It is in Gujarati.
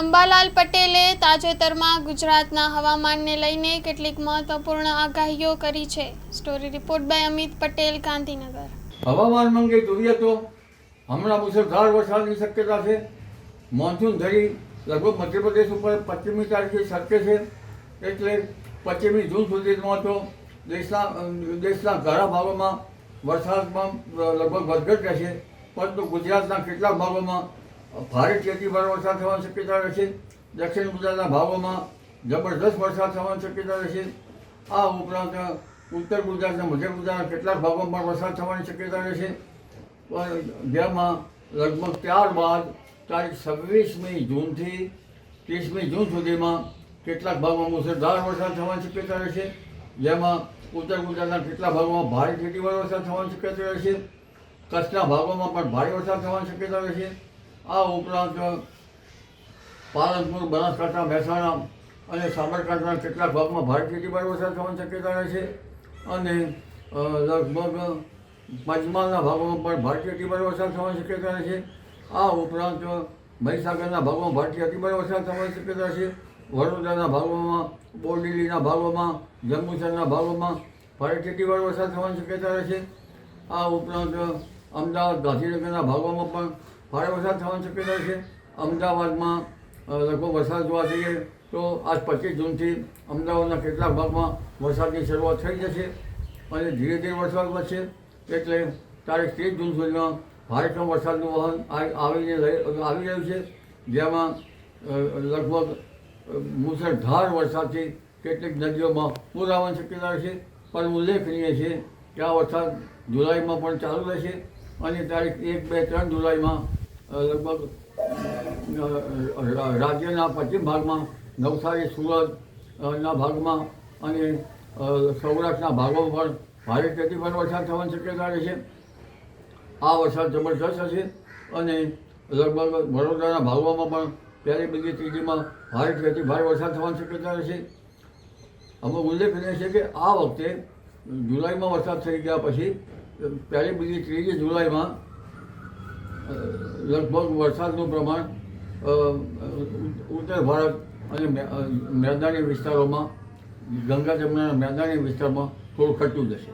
અંબાલાલ પટેલે તાજેતરમાં ગુજરાતના હવામાનને લઈને કેટલીક મહત્વપૂર્ણ આગાહીઓ કરી છે. Story report by Amit Patel, Gandhinagar. હવામાન અંગે જોઈએ તો હમણાં મુસળધાર વરસાદની શક્યતા છે. મોન્સૂન ધરી લગભગ મધ્યપ્રદેશ ઉપર પશ્ચિમી તારીખે સરકે છે. એટલે પશ્ચિમી જૂન સુધીમાં તો દેશના દેશના ઘણા ભાગોમાં વરસાદમાં લગભગ વધઘટ રહેશે. પરંતુ ગુજરાતના કેટલાક ભાગોમાં ભારે ખેતીવાળો વરસાદ થવાની શક્યતા રહેશે દક્ષિણ ગુજરાતના ભાગોમાં જબરદસ્ત વરસાદ થવાની શક્યતા રહેશે આ ઉપરાંત ઉત્તર ગુજરાતના મધ્ય ગુજરાતના કેટલાક ભાગોમાં પણ વરસાદ થવાની શક્યતા રહેશે જેમાં લગભગ ત્યારબાદ તારીખ છવ્વીસમી જૂનથી ત્રીસમી જૂન સુધીમાં કેટલાક ભાગોમાં મુસળધાર વરસાદ થવાની શક્યતા રહેશે જેમાં ઉત્તર ગુજરાતના કેટલાક ભાગોમાં ભારે ખેતીવાળો વરસાદ થવાની શક્યતા રહેશે કચ્છના ભાગોમાં પણ ભારે વરસાદ થવાની શક્યતા રહેશે આ ઉપરાંત પાલનપુર, બનાસકાંઠા, મહેસાણા અને સાબરકાંઠાના કેટલાક ભાગમાં ભારે ખેતીવાડી વરસાદ થવાની શક્યતા રહે છે. અને લગભગ પંચમહાલના ભાગોમાં પણ ભારતીય અતિભારે વરસાદ થવાની શક્યતા છે. આ ઉપરાંત મહીસાગરના ભાગોમાં ભારતીય અતિભારે વરસાદ થવાની શક્યતા છે. વડોદરાના ભાગોમાં, બોરડેલીના ભાગોમાં, જંબુસરના ભાગોમાં ભારે ખેતીવાડી વરસાદ થવાની શક્યતા છે. આ ઉપરાંત, અમદાવાદ, ગાંધીનગરના ભાગોમાં પણ ભારે વરસાદ થવાની શક્યતા છે. અમદાવાદમાં લગભગ વરસાદ જોવા જઈએ તો આજ પચીસ જૂનથી અમદાવાદના કેટલાક ભાગમાં વરસાદની શરૂઆત થઈ જશે અને ધીરે ધીરે વરસાદ વધશે. એટલે તારીખ ત્રીસ જૂન સુધીમાં ભારતમાં વરસાદનું વહન આવીને આવી રહ્યું છે. જેમાં લગભગ મુસળધાર વરસાદથી કેટલીક નદીઓમાં પૂર આવવાની શક્યતા છે. પણ ઉલ્લેખનીય છે કે આ વરસાદ જુલાઈમાં પણ ચાલુ રહેશે. અને તારીખ એક, બે, ત્રણ જુલાઈમાં લગભગ રાજ્યના પશ્ચિમ ભાગમાં, નવસારી, સુરત ના ભાગમાં અને સૌરાષ્ટ્રના ભાગોમાં પણ ભારે ખેતી પર વરસાદ થવાની શક્યતા રહેશે આ વરસાદ જબરદસ્ત હશે અને લગભગ વડોદરાના ભાગોમાં પણ પહેલી, બીજી, ત્રીજીમાં ભારે ખેતી ભારે વરસાદ થવાની શક્યતા રહેશે. અમે ઉલ્લેખનીય છે કે આ વખતે જુલાઈમાં વરસાદ થઈ ગયા પછી પહેલી બીજી ત્રીજી જુલાઈમાં લગભગ વરસાદનું પ્રમાણ ઉત્તર ભારત અને મેદાની વિસ્તારોમાં, ગંગા જમુનાના મેદાની વિસ્તારમાં થોડું ઘટતું જશે.